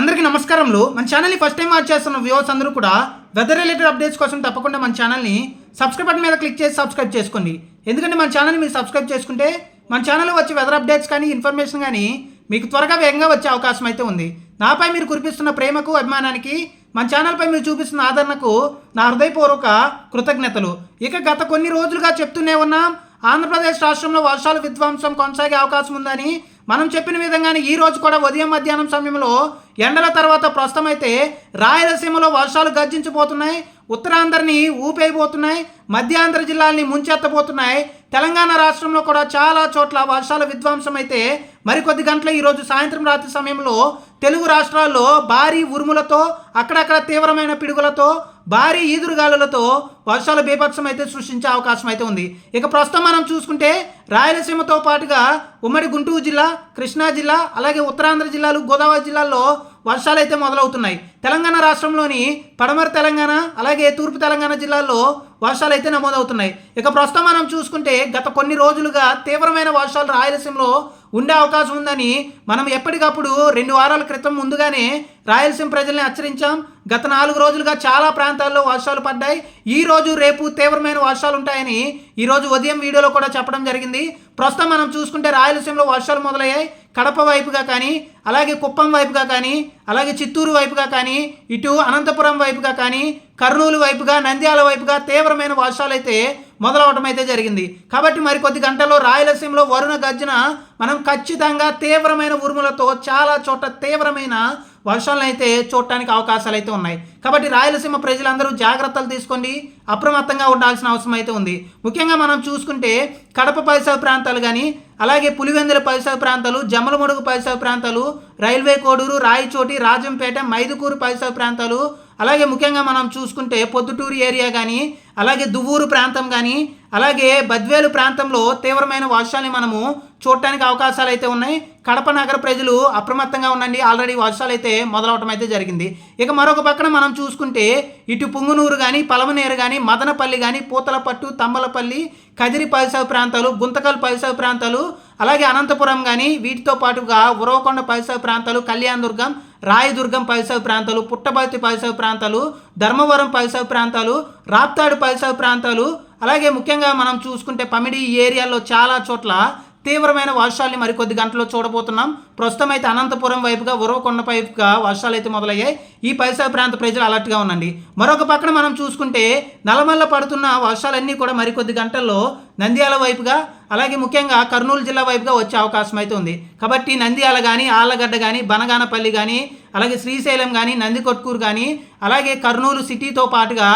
అందరికీ నమస్కారంలో మన ఛానల్ని ఫస్ట్ టైం వాచ్ చేస్తున్న వ్యూవర్స్ అందరూ కూడా వెదర్ రిలేటెడ్ అప్డేట్స్ కోసం తప్పకుండా మన ఛానల్ని సబ్స్క్రైబ్ బటన్ మీద క్లిక్ చేసి సబ్స్క్రైబ్ చేసుకోండి. ఎందుకంటే మన ఛానల్ని మీరు సబ్స్క్రైబ్ చేసుకుంటే మన ఛానల్లో వచ్చే వెదర్ అప్డేట్స్ కానీ ఇన్ఫర్మేషన్ కానీ మీకు త్వరగా వేగంగా వచ్చే అవకాశం అయితే ఉంది. నాపై మీరు కురిపిస్తున్న ప్రేమకు అభిమానానికి మన ఛానల్పై మీరు చూపిస్తున్న ఆదరణకు నా హృదయపూర్వక కృతజ్ఞతలు. ఇక గత కొన్ని రోజులుగా చెప్తూనే ఉన్నాం ఆంధ్రప్రదేశ్ రాష్ట్రంలో వర్షాలు విధ్వంసం కొనసాగే అవకాశం ఉందని మనం చెప్పిన విధంగానే ఈ రోజు కూడా ఉదయం మధ్యాహ్నం సమయంలో ఎండల తర్వాత ప్రస్తుతం అయితే రాయలసీమలో వర్షాలు గర్జించబోతున్నాయి ఉత్తరాంధ్రని ఊపేయబోతున్నాయి మధ్యాంధ్ర జిల్లాల్ని ముంచెత్తబోతున్నాయి. తెలంగాణ రాష్ట్రంలో కూడా చాలా చోట్ల వర్షాల విధ్వంసం అయితే మరికొద్ది గంటల ఈరోజు సాయంత్రం రాత్రి సమయంలో తెలుగు రాష్ట్రాల్లో భారీ ఉరుములతో అక్కడక్కడ తీవ్రమైన పిడుగులతో భారీ ఈదురుగాలులతో వర్షాలు బీభత్సం అయితే సృష్టించే అవకాశం అయితే ఉంది. ఇక ప్రస్తుతం మనం చూసుకుంటే రాయలసీమతో పాటుగా ఉమ్మడి గుంటూరు జిల్లా కృష్ణా జిల్లా అలాగే ఉత్తరాంధ్ర జిల్లాలు గోదావరి జిల్లాల్లో వర్షాలు అయితే మొదలవుతున్నాయి. తెలంగాణ రాష్ట్రంలోని పడమర తెలంగాణ అలాగే తూర్పు తెలంగాణ జిల్లాల్లో వర్షాలు అయితే నమోదవుతున్నాయి. ఇక ప్రస్తుతం మనం చూసుకుంటే గత కొన్ని రోజులుగా తీవ్రమైన వర్షాలు రాయలసీమలో ఉండే అవకాశం ఉందని మనం ఎప్పటికప్పుడు రెండు వారాల క్రితం ముందుగానే రాయలసీమ ప్రజల్ని హెచ్చరించాం. గత నాలుగు రోజులుగా చాలా ప్రాంతాల్లో వర్షాలు పడ్డాయి. ఈ రోజు రేపు తీవ్రమైన వర్షాలు ఉంటాయని ఈరోజు ఉదయం వీడియోలో కూడా చెప్పడం జరిగింది. ప్రస్తుతం మనం చూసుకుంటే రాయలసీమలో వర్షాలు మొదలయ్యాయి. కడప వైపుగా కానీ అలాగే కుప్పం వైపుగా కానీ అలాగే చిత్తూరు వైపుగా కానీ ఇటు అనంతపురం వైపుగా కానీ కర్నూలు వైపుగా నంద్యాల వైపుగా తీవ్రమైన వర్షాలు అయితే మొదలవటం అయితే జరిగింది. కాబట్టి మరికొద్ది గంటల్లో రాయలసీమలో వరుణ గర్జన మనం ఖచ్చితంగా తీవ్రమైన ఉరుములతో చాలా చోట్ల తీవ్రమైన వర్షాలను అయితే చూడటానికి అవకాశాలు అయితే ఉన్నాయి. కాబట్టి రాయలసీమ ప్రజలందరూ జాగ్రత్తలు తీసుకోండి. అప్రమత్తంగా ఉండాల్సిన అవసరం అయితే ఉంది. ముఖ్యంగా మనం చూసుకుంటే కడప పరిసర ప్రాంతాలు కానీ అలాగే పులివెందుల పరిసర ప్రాంతాలు జమ్మలమడుగు పరిసర ప్రాంతాలు రైల్వే కోడూరు రాయచోటి రాజంపేట మైదుకూరు పరిసర ప్రాంతాలు అలాగే ముఖ్యంగా మనం చూసుకుంటే పొద్దుటూరు ఏరియా కానీ అలాగే దువ్వూరు ప్రాంతం కానీ అలాగే బద్వేలు ప్రాంతంలో తీవ్రమైన వర్షాలని మనము చూడటానికి అవకాశాలు అయితే ఉన్నాయి. కడప నగర ప్రజలు అప్రమత్తంగా ఉండండి. ఆల్రెడీ వర్షాలు అయితే మొదలవటం అయితే జరిగింది. ఇక మరొక పక్కన మనం చూసుకుంటే ఇటు పుంగునూరు కానీ పలమనేరు కానీ మదనపల్లి కానీ పూతలపట్టు తమ్మలపల్లి కదిరి పరిసర ప్రాంతాలు గుంతకల్ పరిసర ప్రాంతాలు అలాగే అనంతపురం కానీ వీటితో పాటుగా ఉరవకొండ పరిసర ప్రాంతాలు కళ్యాణదుర్గం రాయదుర్గం పరిసర ప్రాంతాలు పుట్టబర్తి పరిసర ప్రాంతాలు ధర్మవరం పరిసర ప్రాంతాలు రాప్తాడు పరిసర ప్రాంతాలు అలాగే ముఖ్యంగా మనం చూసుకుంటే పమిడి ఈ ఏరియాలో చాలా చోట్ల తీవ్రమైన వర్షాలని మరికొద్ది గంటల్లో చూడబోతున్నాం. ప్రస్తుతం అయితే అనంతపురం వైపుగా ఉరవకొండ వైపుగా వర్షాలు అయితే మొదలయ్యాయి. ఈ పరిసర ప్రాంత ప్రజలు అలర్ట్గా ఉండండి. మరొక పక్కన మనం చూసుకుంటే నలమల్ల పడుతున్న వర్షాలన్నీ కూడా మరికొద్ది గంటల్లో నంద్యాల వైపుగా అలాగే ముఖ్యంగా కర్నూలు జిల్లా వైపుగా వచ్చే అవకాశం అయితే ఉంది. కాబట్టి నంద్యాల కానీ ఆళ్ళగడ్డ కానీ బనగానపల్లి కానీ అలాగే శ్రీశైలం కానీ నందికొట్కూరు కానీ అలాగే కర్నూలు సిటీతో పాటుగా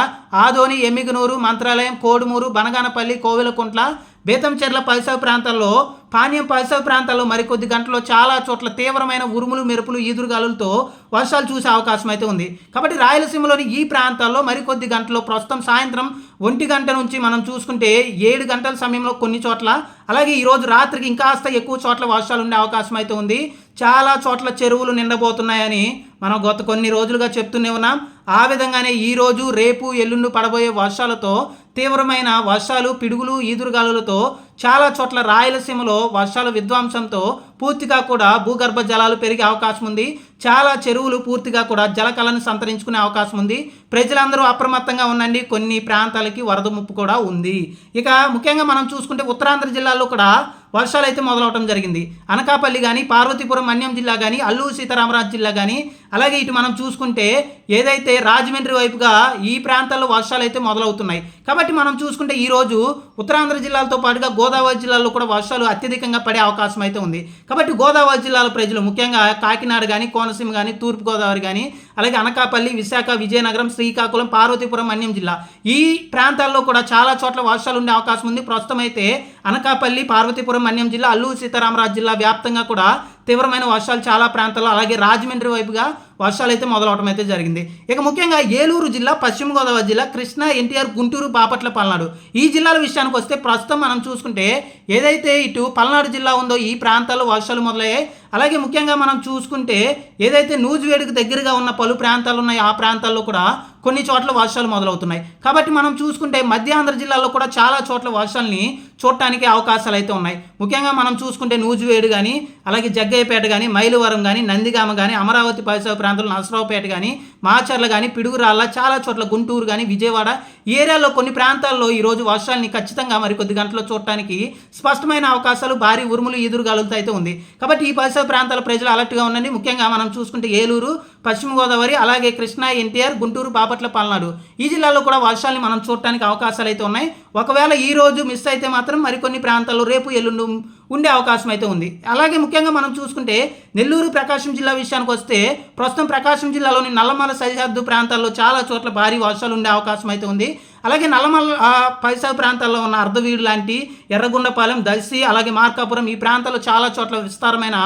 ఆదోని ఎమ్మిగనూరు మంత్రాలయం కోడుమూరు బనగానపల్లి కోవిలకుంట్ల బేతంచెర్ల పరిసర ప్రాంతాల్లో పానీయం పరిసర ప్రాంతాల్లో మరికొద్ది గంటల్లో చాలా చోట్ల తీవ్రమైన ఉరుములు మెరుపులు ఈదురుగాలులతో వర్షాలు చూసే అవకాశం అయితే ఉంది. కాబట్టి రాయలసీమలోని ఈ ప్రాంతాల్లో మరికొద్ది గంటల్లో ప్రస్తుతం సాయంత్రం ఒంటి గంట నుంచి మనం చూసుకుంటే ఏడు గంటల సమయంలో కొన్ని చోట్ల అలాగే ఈరోజు రాత్రికి ఇంకాస్త ఎక్కువ చోట్ల వర్షాలు ఉండే అవకాశం అయితే ఉంది. చాలా చోట్ల చెరువులు నిండబోతున్నాయని మనం గత కొన్ని రోజులుగా చెప్తూనే ఉన్నాం. ఆ విధంగానే ఈరోజు రేపు ఎల్లుండి పడబోయే వర్షాలతో తీవ్రమైన వర్షాలు పిడుగులు ఈదురుగాలులతో చాలా చోట్ల రాయలసీమలో వర్షాల విధ్వంసంతో పూర్తిగా కూడా భూగర్భ జలాలు పెరిగే అవకాశం ఉంది. చాలా చెరువులు పూర్తిగా కూడా జలకళను సంతరించుకునే అవకాశం ఉంది. ప్రజలందరూ అప్రమత్తంగా ఉండండి. కొన్ని ప్రాంతాలకి వరద ముప్పు కూడా ఉంది. ఇక ముఖ్యంగా మనం చూసుకుంటే ఉత్తరాంధ్ర జిల్లాలో కూడా వర్షాలు అయితే మొదలవటం జరిగింది. అనకాపల్లి కానీ పార్వతీపురం మన్యం జిల్లా కానీ అల్లూరు సీతారామరాజు జిల్లా కానీ అలాగే ఇటు మనం చూసుకుంటే ఏదైతే రాజమండ్రి వైపుగా ఈ ప్రాంతాల్లో వర్షాలు అయితే మొదలవుతున్నాయి. కాబట్టి మనం చూసుకుంటే ఈరోజు ఉత్తరాంధ్ర జిల్లాలతో పాటుగా గోదావరి జిల్లాలో కూడా వర్షాలు అత్యధికంగా పడే అవకాశం అయితే ఉంది. కాబట్టి గోదావరి జిల్లాల ప్రజలు ముఖ్యంగా కాకినాడ కానీ కోనసీమ కానీ తూర్పుగోదావరి కానీ అలాగే అనకాపల్లి విశాఖ విజయనగరం శ్రీకాకుళం పార్వతీపురం అన్యం జిల్లా ఈ ప్రాంతాల్లో కూడా చాలా చోట్ల వర్షాలు ఉండే అవకాశం ఉంది. ప్రస్తుతం అయితే అనకాపల్లి పార్వతీపురం మన్యం జిల్లా అల్లూరు సీతారామరాజు జిల్లా వ్యాప్తంగా కూడా తీవ్రమైన వర్షాలు చాలా ప్రాంతాల్లో అలాగే రాజమండ్రి వైపుగా వర్షాలు అయితే మొదలవడం అయితే జరిగింది. ఇక ముఖ్యంగా ఏలూరు జిల్లా పశ్చిమ గోదావరి జిల్లా కృష్ణా ఎన్టీఆర్ గుంటూరు బాపట్ల పల్నాడు. ఈ జిల్లాల విషయానికి వస్తే ప్రస్తుతం మనం చూసుకుంటే ఏదైతే ఇటు పల్నాడు జిల్లా ఉందో ఈ ప్రాంతాల్లో వర్షాలు మొదలయ్యాయి. అలాగే ముఖ్యంగా మనం చూసుకుంటే ఏదైతే నూజివేడుకు దగ్గరగా ఉన్న పలు ప్రాంతాలు ఉన్నాయో ఆ ప్రాంతాల్లో కూడా కొన్ని చోట్ల వర్షాలు మొదలవుతున్నాయి. కాబట్టి మనం చూసుకుంటే మధ్య ఆంధ్ర జిల్లాలో కూడా చాలా చోట్ల వర్షాలని చూడటానికి అవకాశాలు అయితే ఉన్నాయి. ముఖ్యంగా మనం చూసుకుంటే నూజివేడు కానీ అలాగే జగ్గయ్యపేట కానీ మైలువరం కానీ నందిగామ కానీ అమరావతి పరిసర ప్రాంతాలు నరసరావుపేట కానీ మాచర్ల కానీ పిడుగురాళ్ళ చాలా చోట్ల గుంటూరు కానీ విజయవాడ ఈ ఏరియాలో కొన్ని ప్రాంతాల్లో ఈరోజు వర్షాలని ఖచ్చితంగా మరికొద్ది గంటల్లో చూడటానికి స్పష్టమైన అవకాశాలు భారీ ఉరుములు ఈదురుగాలులతో అయితే ఉంది. కాబట్టి ఈ పరిసర ప్రాంతాల ప్రజలు అలర్ట్గా ఉండండి. ముఖ్యంగా మనం చూసుకుంటే ఏలూరు పశ్చిమ గోదావరి అలాగే కృష్ణా ఎన్టీఆర్ గుంటూరు బాపట్ల పల్నాడు. ఈ జిల్లాలో కూడా వర్షాలని మనం చూడటానికి అవకాశాలు అయితే ఉన్నాయి. ఒకవేళ ఈ రోజు మిస్ అయితే మాత్రం మరికొన్ని ప్రాంతాల్లో రేపు ఎల్లుండి ఉండే అవకాశం అయితే ఉంది. అలాగే ముఖ్యంగా మనం చూసుకుంటే నెల్లూరు ప్రకాశం జిల్లా విషయానికి వస్తే ప్రస్తుతం ప్రకాశం జిల్లాలోని నల్లమల సరిహద్దు ప్రాంతాల్లో చాలా చోట్ల భారీ వర్షాలు ఉండే అవకాశం అయితే ఉంది. అలాగే నల్లమల ఆ, పరిసర ప్రాంతాల్లో ఉన్న అర్ధవీడు లాంటి ఎర్రగుండపాలెం దర్శి అలాగే మార్కాపురం ఈ ప్రాంతాల్లో చాలా చోట్ల విస్తారమైన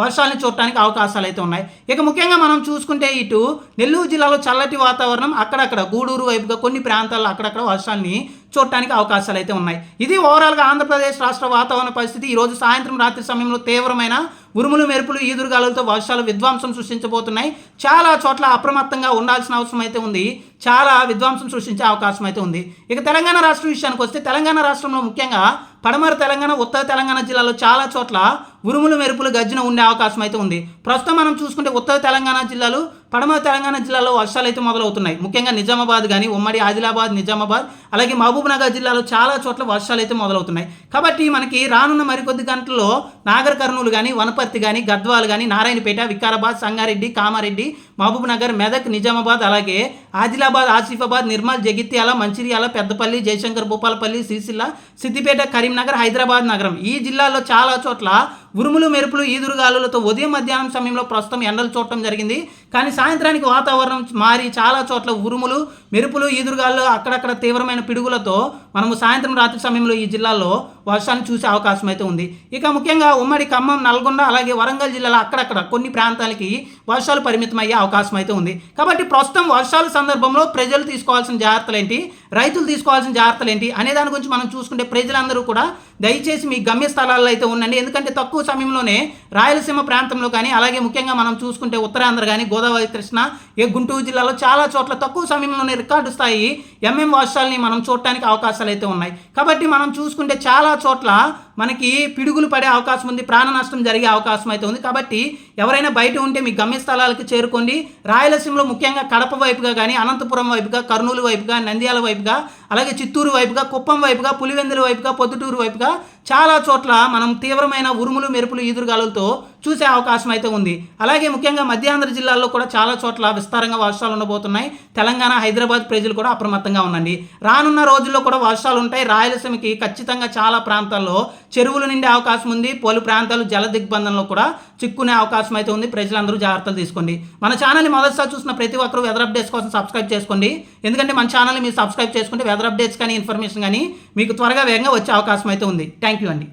వర్షాలను చూడటానికి అవకాశాలు అయితే ఉన్నాయి. ఇక ముఖ్యంగా మనం చూసుకుంటే ఇటు నెల్లూరు జిల్లాలో చల్లటి వాతావరణం అక్కడక్కడ గూడూరు వైపుగా కొన్ని ప్రాంతాల్లో అక్కడక్కడ వర్షాన్ని చూడటానికి అవకాశాలు అయితే ఉన్నాయి. ఇది ఓవరాల్గా ఆంధ్రప్రదేశ్ రాష్ట్ర వాతావరణ పరిస్థితి. ఈరోజు సాయంత్రం రాత్రి సమయంలో తీవ్రమైన ఉరుములు మెరుపులు ఈదురుగాలతో వర్షాలు విధ్వంసం సృష్టించబోతున్నాయి. చాలా చోట్ల అప్రమత్తంగా ఉండాల్సిన అవసరం అయితే ఉంది. చాలా విధ్వంసం సృష్టించే అవకాశం అయితే ఉంది. ఇక తెలంగాణ రాష్ట్రం విషయానికి వస్తే తెలంగాణ రాష్ట్రంలో ముఖ్యంగా పడమర తెలంగాణ ఉత్తర తెలంగాణ జిల్లాలో చాలా చోట్ల ఉరుములు మెరుపులు గర్జన ఉండే అవకాశం అయితే ఉంది. ప్రస్తుతం మనం చూసుకుంటే ఉత్తర తెలంగాణ జిల్లాలు పడమర తెలంగాణ జిల్లాలో వర్షాలు అయితే మొదలవుతున్నాయి. ముఖ్యంగా నిజామాబాద్ కానీ ఉమ్మడి ఆదిలాబాద్ నిజామాబాద్ అలాగే మహబూబ్నగర్ జిల్లాలో చాలా చోట్ల వర్షాలు అయితే మొదలవుతున్నాయి. కాబట్టి మనకి రానున్న మరికొద్ది గంటల్లో నాగర్ కర్నూలు కానీ వనపర్తి కానీ గద్వాల్ కానీ నారాయణపేట వికారాబాద్ సంగారెడ్డి కామారెడ్డి మహబూబ్నగర్ మెదక్ నిజామాబాద్ అలాగే ఆదిలాబాద్ ఆసిఫాబాద్ నిర్మల్ జగిత్యాల మంచిర్యాల పెద్దపల్లి జయశంకర్ భూపాలపల్లి సిరిసిల్ల సిద్దిపేట కరీంనగర్ హైదరాబాద్ నగరం. ఈ జిల్లాల్లో చాలా చోట్ల ఉరుములు మెరుపులు ఈదురుగాలులతో ఉదయం మధ్యాహ్నం సమయంలో ప్రస్తుతం ఎండలు చూడటం జరిగింది. కానీ సాయంత్రానికి వాతావరణం మారి చాలా చోట్ల ఉరుములు మెరుపులు ఈదురుగాలు అక్కడక్కడ తీవ్రమైన పిడుగులతో మనము సాయంత్రం రాత్రి సమయంలో ఈ జిల్లాల్లో వర్షాన్ని చూసే అవకాశం అయితే ఉంది. ఇక ముఖ్యంగా ఉమ్మడి ఖమ్మం నల్గొండ అలాగే వరంగల్ జిల్లాలో అక్కడక్కడ కొన్ని ప్రాంతాలకి వర్షాలు పరిమితం అయ్యే అవకాశం అయితే ఉంది. కాబట్టి ప్రస్తుతం వర్షాల సందర్భంలో ప్రజలు తీసుకోవాల్సిన జాగ్రత్తలు ఏంటి? రైతులు తీసుకోవాల్సిన జాగ్రత్తలు ఏంటి? అనే దాని గురించి మనం చూసుకుంటే ప్రజలందరూ కూడా దయచేసి మీ గమ్య స్థలాల్లో అయితే ఉండండి. ఎందుకంటే తక్కువ సమయంలోనే రాయలసీమ ప్రాంతంలో కానీ అలాగే ముఖ్యంగా మనం చూసుకుంటే ఉత్తరాంధ్ర కానీ గోదావరి కృష్ణ ఏ గుంటూరు జిల్లాలో చాలా చోట్ల తక్కువ సమయంలోనే రికార్డు స్థాయి ఎంఎం వర్షాలని మనం చూడటానికి అవకాశాలు అయితే ఉన్నాయి. కాబట్టి మనం చూసుకుంటే చాలా చోట్ల మనకి పిడుగులు పడే అవకాశం ఉంది ప్రాణ నష్టం జరిగే అవకాశం అయితే ఉంది. కాబట్టి ఎవరైనా బయట ఉంటే మీ గమ్య స్థలాలకు చేరుకోండి. రాయలసీమలో ముఖ్యంగా కడప వైపుగా కానీ అనంతపురం వైపుగా కర్నూలు వైపుగా నంద్యాల వైపుగా అలాగే చిత్తూరు వైపుగా కుప్పం వైపుగా పులివెందుల వైపుగా పొద్దుటూరు వైపుగా చాలా చోట్ల మనం తీవ్రమైన ఉరుములు మెరుపులు ఈదురుగాలులతో చూసే అవకాశం అయితే ఉంది. అలాగే ముఖ్యంగా మధ్యాంధ్ర జిల్లాల్లో కూడా చాలా చోట్ల విస్తారంగా వర్షాలు ఉండబోతున్నాయి. తెలంగాణ హైదరాబాద్ ప్రజలు కూడా అప్రమత్తంగా ఉండండి. రానున్న రోజుల్లో కూడా వర్షాలు ఉంటాయి. రాయలసీమకి ఖచ్చితంగా చాలా ప్రాంతాల్లో చెరువులు నిండే అవకాశం ఉంది. పలు ప్రాంతాలు జల దిగ్బంధంలో కూడా చిక్కునే అవకాశం అయితే ఉంది. ప్రజలందరూ జాగ్రత్తలు తీసుకోండి. మన ఛానల్ని మొదటిసారి చూసిన ప్రతి ఒక్కరూ వెదర్ అప్డేట్స్ కోసం సబ్స్క్రైబ్ చేసుకోండి. ఎందుకంటే మన ఛానల్ని మీరు సబ్స్క్రైబ్ చేసుకుంటే వెదర్ అప్డేట్స్ కానీ ఇన్ఫర్మేషన్ కానీ మీకు త్వరగా వేగంగా వచ్చే అవకాశం అయితే ఉంది. థ్యాంక్ యూ అండి.